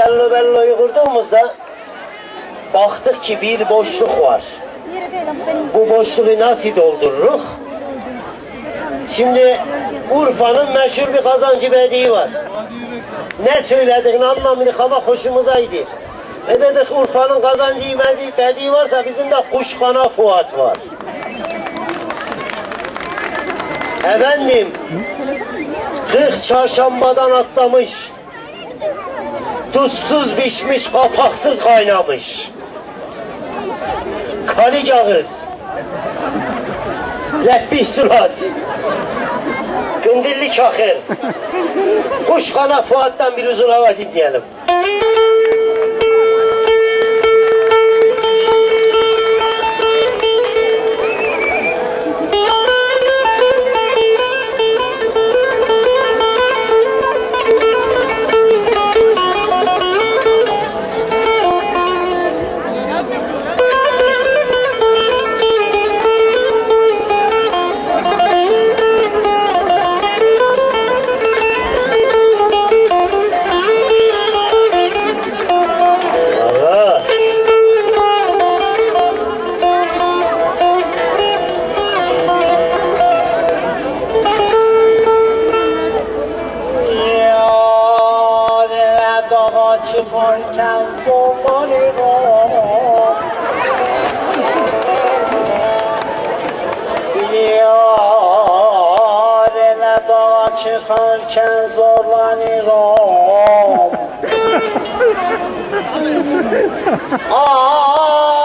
cello belloyu kurduğumuzda baktık ki bir boşluk var. Bu boşluğu nasıl doldururuz? Şimdi Urfa'nın meşhur bir kazancı bediği var. Ne söylediğini anlamadık ama hoşumuza gidiyor. Ne dedik Urfa'nın kazancı bediği, bediği varsa bizim de Kuşkana Fuat var. Efendim, 40 çarşambadan atlamış, tuzsuz pişmiş, kapaksız kaynamış. Kaligağız, leppih surat, gündilli kahır. Kuşkana Fuat'tan bir uzun hava dinleyelim. Çıkarken zorlanırım Ele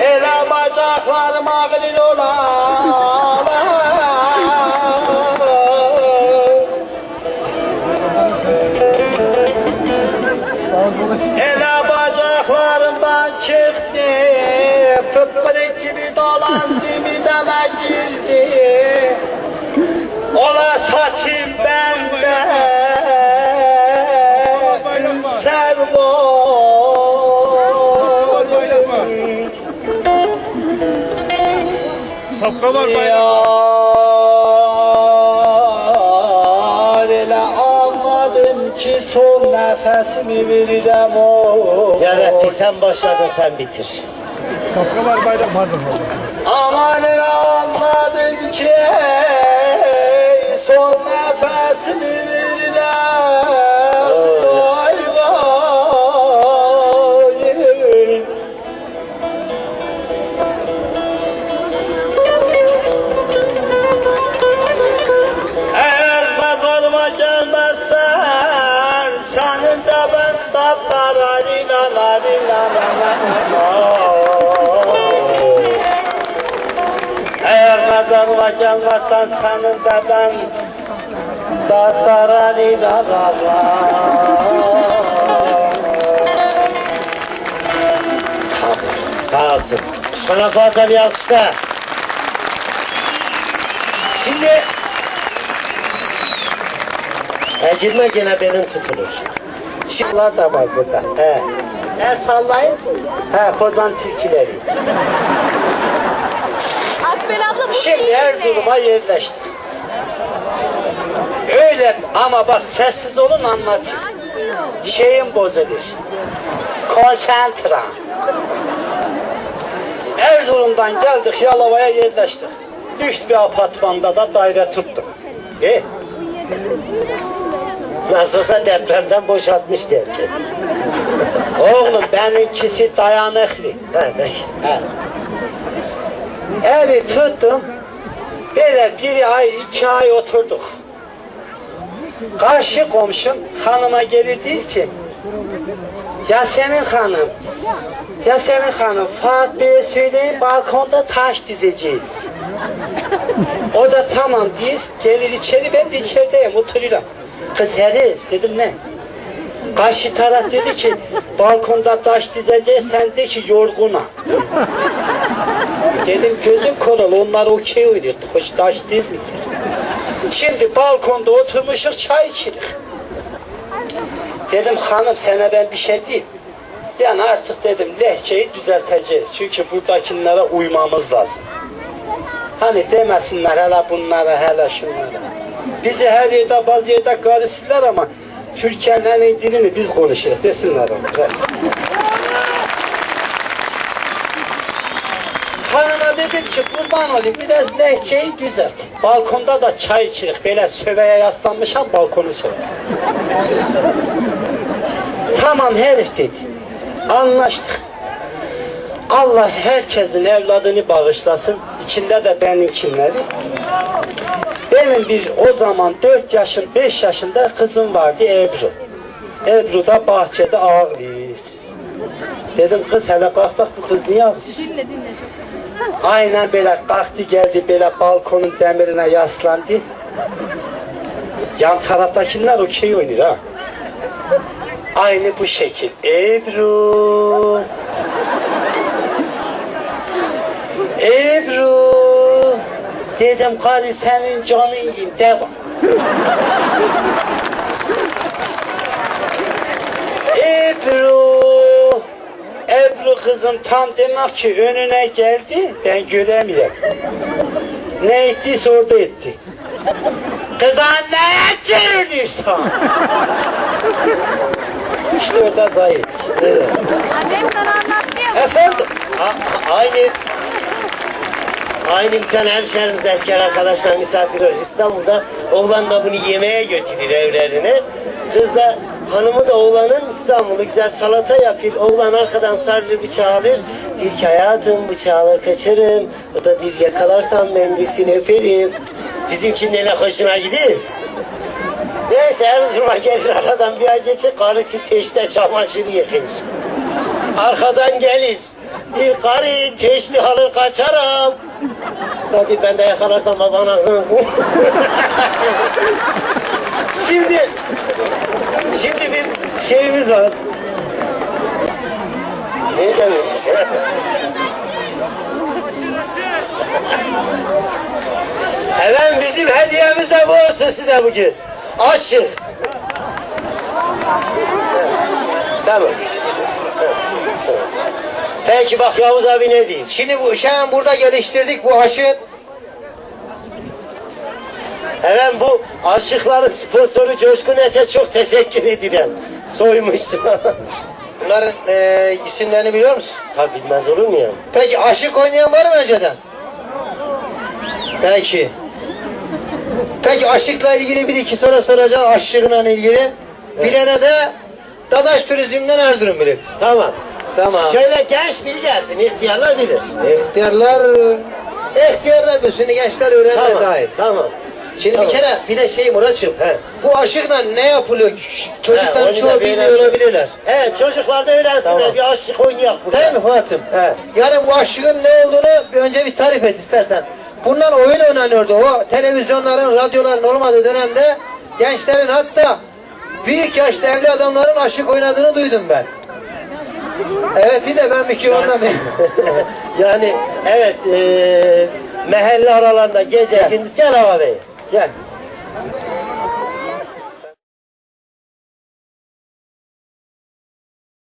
Ele bacaklarıma gülün ola bacaklarımdan çıktı Fıpırık gibi dolandı mideme girdi Ola satayım ben de servoy Şapka var bayram. Nefesimi verirem o Ya Rabbi sen başladın sen bitir. Şapka var bayram. Pardon. Aman anladım ki son nefesimi Eğer mezarıma gelmezsen Senin de ben tatlarari la la la Sağ olsun. Kuşkana Fuat'a bir alkışla. Şimdi e, gene benim tutulur. Şıklar da var burada. He. E sallayın. He kozan tilkileri. Akbel abla bu Şimdi? Erzurum'a yerleştik. Öyle ama bak sessiz olun anlatayım. Şeyin bozulur. Konsantre. Erzurum'dan geldik Yalova'ya yerleştik. Üst bir apartmanda da daire tuttuk. E? Nasılsa depremden boşaltmış herkes. Oğlum benimkisi dayanıklı. Evi tuttum. Böyle bir ay, iki ay oturduk. Karşı komşum hanıma gelir değil ki, Yasemin Hanım. Yasemin Hanım, Fuat Bey'e söyleyin balkonda taş dizeceğiz. O da tamam diyor, gelir içeri, ben de içerideyim, oturuyorum. Kız herif, dedim ne? Karşı taraf dedi ki, balkonda taş dizeceğiz, sen de ki yorguna. Dedim gözün koralı, onlar okey oynuyor, hoş taş dizmiyor. Şimdi balkonda oturmuşuz, çay içirik. Dedim hanım sana ben bir şey diyeyim. Yani artık dedim lehçeyi düzelteceğiz. Çünkü buradakilere uymamız lazım. Hani demesinler hele bunlara hele şunlara. Bizi her yerde bazı yerde garipsiler ama Türkiye'nin en dilini biz konuşuyoruz desinler onlara. Hanıma dedim ki kurban olayım biraz lehçeyi düzelt. Balkonda da çay içirik. Böyle söveye yaslanmışam balkonu söyle. Tamam herif dedi. Anlaştık. Allah herkesin evladını bağışlasın. İçinde de benimkinleri. Benim bir o zaman 4 yaşın 5 yaşında kızım vardı Ebru. Ebru da bahçede ağlıyor. Dedim kız hele kalk bak bu kız niye ağlıyor? Dinle dinle çok. Aynen böyle kalktı geldi böyle balkonun demirine yaslandı. Yan taraftakiler okey oynuyor ha. Aynı bu şekil. Ebru. Ebru. Dedim karı senin canın yiyeyim devam. Ebru. Ebru kızım tam demek ki önüne geldi ben göremiyorum. Ne ettiyse orada etti. Kız anneye çeviriyorsan. işte orada zayıf. Evet. Annem sana anlattı ya. Efendim? A- aynı Aynı bir tane hemşehrimiz eski arkadaşlar misafir olur. İstanbul'da oğlan da bunu yemeğe götürür evlerine. Kız da hanımı da oğlanın İstanbul'u güzel salata yapıyor. Oğlan arkadan sarılır bıçağı alır. Diyor ki hayatım bıçağı alır kaçarım. O da diyor yakalarsan mendisini öperim. Bizimkinin ne hoşuna gider. Neyse Erzurum'a gelir aradan bir ay geçer karısı teşte çamaşır yıkar. Arkadan gelir. Bir karı teşli alır kaçarım. Hadi ben de yakalarsam babanın ağzını. şimdi şimdi bir şeyimiz var. Ne demek? Efendim bizim hediyemiz de bu olsun size bugün. Aşık. Tamam. Peki bak Yavuz abi ne diyeyim? Şimdi bu şu an burada geliştirdik bu aşı. Efendim bu aşıkların sponsoru Coşkun Ete çok teşekkür ederim. Soymuşsun. Bunların e, isimlerini biliyor musun? Tabi bilmez olur mu ya? Peki aşık oynayan var mı önceden? Peki. Peki aşıkla ilgili bir iki soru soracağım aşığına ilgili. Bilene de Dadaş Turizm'den Erzurum bilir. Tamam. Tamam. Şöyle genç bil gelsin, ihtiyarlar bilir. İhtiyarlar ihtiyar da bilsin, gençler öğrenir Tamam, dahil. tamam. Şimdi Tamam. bir kere bir de şey Muratçım. He. Bu aşıkla ne yapılıyor? He, Çocuklar çoğu bilmiyor olabilirler. Evet çocuklar da öğrensinler, Tamam. bir aşık oynayak burada. Değil mi Fuat'ım? He. Yani bu aşığın ne olduğunu bir önce bir tarif et istersen. Bunlar oyun oynanıyordu. O televizyonların, radyoların olmadığı dönemde gençlerin hatta büyük yaşta evli adamların aşık oynadığını duydum ben. Evet bir de ben bir iki ondan duydum. yani evet, e, mahalle aralarında gece gündüz gel Hava Bey, gel.